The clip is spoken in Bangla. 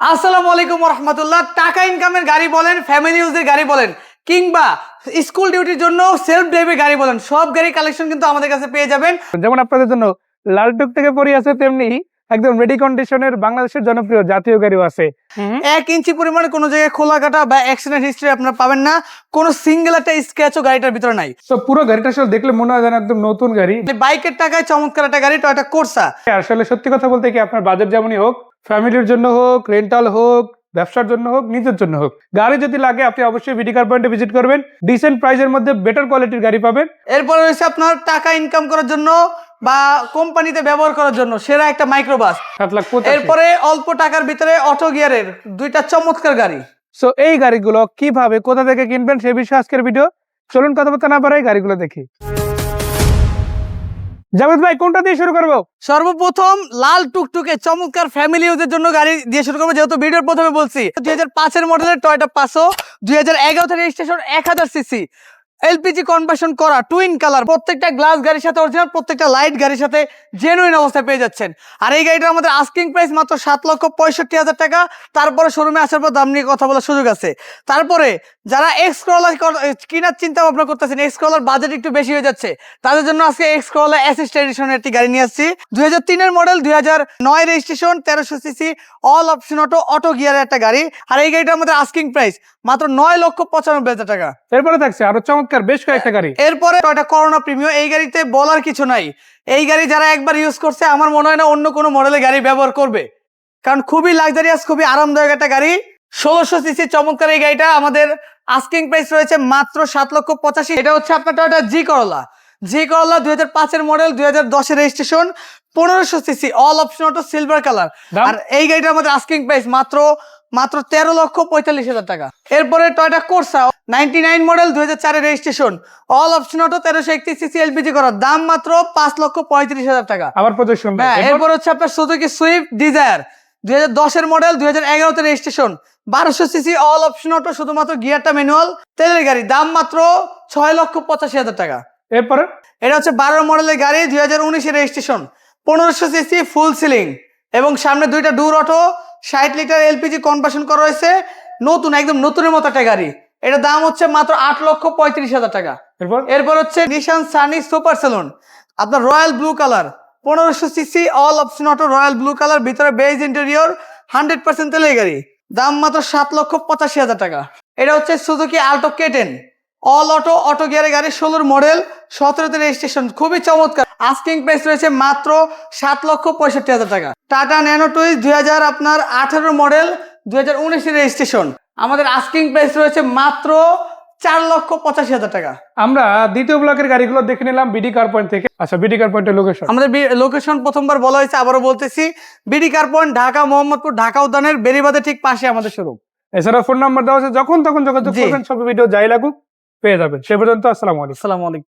আসসালামু আলাইকুম রহমতুল্লাহ টাকা ইনকামের গাড়ি বলেন ফ্যামিলি ইউজের গাড়ি বলেন কিংবা স্কুল ডিউটির জন্য সেলফ ড্রাইভের গাড়ি বলেন সব গাড়ি কালেকশন কিন্তু আমাদের কাছে পেয়ে যাবেন। যেমন আপনাদের জন্য লালটুক থেকে পড়ে আছে তেমনি একদম রেডি কন্ডিশনের বাংলাদেশের জনপ্রিয় জাতীয় গাড়িও আছে। এক ইঞ্চি পরিমাণে কোনো জায়গায় খোলা কাটা বা অ্যাক্সিডেন্ট হিস্ট্রি আপনারা পাবেন না কোনো সিঙ্গেল একটা স্ক্র্যাচও গাড়িটার ভিতরে নাই। তো পুরো গাড়িটা আসলে দেখলে মনে হয় যেন একদম নতুন গাড়ি। বাইকের টাকায় চমৎকার একটা গাড়ি টয়টা কোর্সা আসলে সত্যি কথা বলতে কি আপনার বাজেট যেমনই হোক ফ্যামিলির জন্য হোক রেন্টাল হোক ব্যবসার জন্য হোক নিজের জন্য হোক। গাড়ি যদি লাগে আপনি অবশ্যই বিডি কার পয়েন্টে ভিজিট করবেন। ডিসেন্ট প্রাইসের মধ্যে বেটার কোয়ালিটির গাড়ি পাবেন। এরপর রয়েছে আপনার টাকা ইনকাম করার জন্য বা কোম্পানিতে ব্যবহার করার জন্য সেরা একটা মাইক্রোবাস সাত লাখ এরপরে অল্প টাকার ভিতরে অটো গিয়ারের দুইটা চমৎকার গাড়ি। সো এই গাড়িগুলো কীভাবে কোথা থেকে কিনবেন সে বিষয়ে আজকের ভিডিও চলুন কথা বলতে না পারে গাড়িগুলো দেখি। জাভেদ ভাই, কোনটা দিয়ে শুরু করব? সর্বপ্রথম লাল টুকটুকে চমৎকার ফ্যামিলি জন্য গাড়ি দিয়ে শুরু করব, যেহেতু ভিডিওর প্রথমে বলছি। দুই হাজার পাঁচের মডেলের টয়টা পাঁচশো, দুই হাজার এগারো থেকে রেজিস্ট্রেশন এক হাজার সিসি এলপিজি কনভার্সন করা টুইন কালার প্রত্যেকটা গ্লাস গাড়ির সাথে অরিজিনাল প্রত্যেকটা লাইট গাড়ির সাথে জেনুইন অবস্থায় পেয়ে যাচ্ছেন। আর এই গাড়িটা আমাদের আস্কিং প্রাইস মাত্র সাত লক্ষ পঁয়ষট্টি হাজার টাকা। তারপরে শোরুমে আসার পর দাম নিয়ে কথা বলার সুযোগ আছে। তারপরে যারা এক্স ক্রলার কেনার চিন্তা ভাবনা করতেছেন এক্স ক্রলার বাজেট একটু বেশি হয়ে যাচ্ছে, তাদের জন্য আজকে এক্স ক্রলার অ্যাসিস্ট এডিশনের একটি গাড়ি নিয়ে আসছি। দুই হাজার তিনের মডেল দুই হাজার নয় রেজিস্ট্রেশন তেরোশো CC all option auto auto গিয়ারের একটা গাড়ি। আর এই গাড়িটা আমাদের আস্কিং প্রাইস মাত্র নয় লক্ষ পঁচানব্বই হাজার টাকা। এরপরে থাকছে আরও চমৎকার বেশ কয়েকটা গাড়ি। এরপরে টয়টা করোনা প্রিমিয়াম এই গাড়িতে বলার কিছু নাই। এই গাড়ি যারা একবার ইউজ করছে আমার মনে হয় না অন্য কোনো মডেলের গাড়ি ব্যবহার করবে। কারণ খুবই লাক্সারিয়াস খুবই আরামদায়ক একটা গাড়ি। ষোলোশো সিসি চমৎকার এই গাড়িটা আমাদের আস্কিং প্রাইস রয়েছে মাত্র সাত লক্ষ পঁচাশি। এটা হচ্ছে আপনার টয়টা জি করলা জি করলা দুই হাজার পাঁচের মডেল দুই হাজার দশের রেজিস্ট্রেশন পনেরোশো CC all option auto silver colour আর এই গাড়িটার আমাদের আস্কিং প্রাইস মাত্র মাত্র তেরো লক্ষ পঁয়তাল্লিশ হাজার টাকা। এরপরে Toyota Corsa ninety nine model দুই হাজার চারের রেজিস্ট্রেশন অল অপশন অটো তেরোশো একত্রিশ সিসি এলপিজি করার দাম মাত্র পাঁচ লক্ষ পঁয়ত্রিশ হাজার টাকা। আবার প্রচুর শুনবেন হ্যাঁ এরপর- এরপর হচ্ছে আপনার সুজুকি সুইফট ডিজায়ার দুই হাজার দশের মডেল দুই হাজার এগারোতে রেজিস্ট্রেশন বারোশো সিসি অল অপশন অটো শুধুমাত্র গিয়ারটা ম্যানুয়াল তেলের গাড়ি দাম মাত্র ছয় লক্ষ পঁচাশি হাজার টাকা। এরপরে? এটা হচ্ছে বারো মডেলের গাড়ি দুই হাজার উনিশের রেজিস্ট্রেশন পনেরোশো সিসি ফুল সিলিং এবং সামনে দুইটা ডুর অটো ষাট লিটার এলপিজি কনভার্সন করা হয়েছে। নতুন একদম নতুনের মতো একটা গাড়ি। এটার দাম হচ্ছে মাত্র আট লক্ষ পঁয়ত্রিশ হাজার টাকা। এরপর? এরপর হচ্ছে নিশান সানি সুপার সেলুন আপনার রয়্যাল ব্লু কালার পনেরোশো CC all option auto royal blue colour ভিতরে বেজ ইন্টেরিয়র হান্ড্রেড পার্সেন্ট তেলের গাড়ি। দাম মাত্র সাত লক্ষ পঁচাশি হাজার টাকা। এটা হচ্ছে Suzuki Alto K ten all auto auto গিয়ারের গাড়ি ষোলোর মডেল সতেরোতে রেজিস্ট্রেশন খুবই চমৎকার। আস্কিং প্রাইস রয়েছে মাত্র সাত লক্ষ পঁয়ষট্টি হাজার টাকা। টাটা ন্যানো টুইস দুই হাজার আপনার আঠারো মডেল দুই হাজার উনিশের রেজিস্ট্রেশন আমাদের আস্কিং প্রাইস রয়েছে মাত্র চার লক্ষ পঁচাশি হাজার টাকা। আমরা দ্বিতীয় ব্লকের গাড়িগুলো দেখে নিলাম বিডি কার পয়েন্ট থেকে। আচ্ছা বিডি কার পয়েন্টের লোকেশন আমাদের লোকেশন প্রথমবার বলা হয়েছে আবারও বলতেছি BD car point Dhaka Mohammadpur Dhaka উদ্যানের বেরিবাদের ঠিক পাশে আমাদের শোরুম এছাড়া ফোন নাম্বার দেওয়া আছে যখন তখন যোগাযোগ করবেন সব ভিডিও যাই লাগুক পেয়ে যাবেন। সে পর্যন্ত আসসালামু আলাইকুম। আসসালামু আলাইকুম।